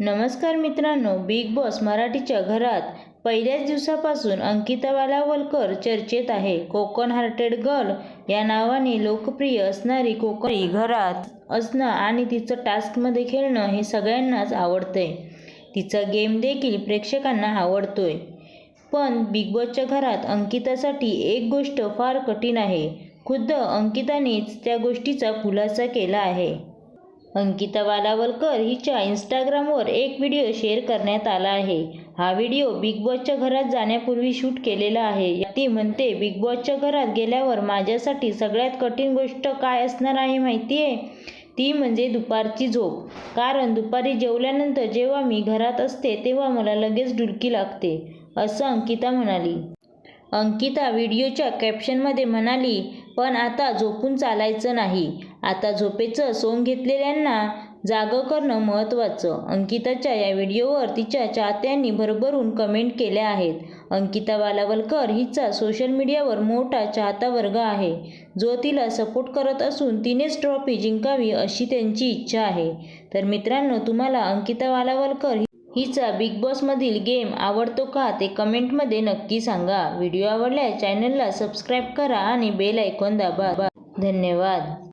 नमस्कार मित्रांनो big boss मराठीच्या घरात पहिल्याच दिवसापासून अंकिता वालावलकर चर्चेत आहे. कोकण हार्टेड गर्ल या नावाने लोकप्रिय असणारी कोकणी घरात असणं आणि तिचं टास्कमध्ये खेळणं हे सगळ्यांनाच आवडतंय. तिचा गेम देखील प्रेक्षकांना आवडतोय. पण बिग बॉसच्या घरात अंकितासाठी एक गोष्ट फार कठीण आहे. खुद्द अंकितानेच त्या गोष्टीचा खुलासा केला आहे. अंकिता वालावलकर हिच्या इंस्टाग्रामवर एक व्हिडिओ शेअर करण्यात आला आहे. हा व्हिडिओ बिग बॉसच्या घरात जाण्यापूर्वी शूट केलेला आहे. ती म्हणते बिग बॉसच्या घरात गेल्यावर माझ्यासाठी सगळ्यात कठीण गोष्ट काय असणार आहे माहिती आहे ती म्हणजे दुपारची झोप. कारण दुपारी जेवल्यानंतर जेव्हा मी घरात असते तेव्हा मला लगेच डुलकी लागते असं अंकिता म्हणाली. अंकिता व्हिडिओच्या कॅप्शनमध्ये म्हणाली पण आता झोपून चालायचं नाही. आता झोपेचं सोंग घेतलेल्यांना जागं करणं महत्त्वाचं. अंकिताच्या या व्हिडिओवर तिच्या चाहत्यांनी भरभरून कमेंट केल्या आहेत. अंकिता वालावलकर हिचा सोशल मीडियावर मोठा चाहता वर्ग आहे. जो तिला सपोर्ट करत असून तिनेच ट्रॉफी जिंकावी अशी त्यांची इच्छा आहे. तर मित्रांनो तुम्हाला अंकिता वालावलकर हिचा बिग बॉसमधील गेम आवडतो का ते कमेंटमध्ये नक्की सांगा. व्हिडिओ आवडल्यास चॅनलला सबस्क्राईब करा आणि बेल ऐकून दाबा. धन्यवाद.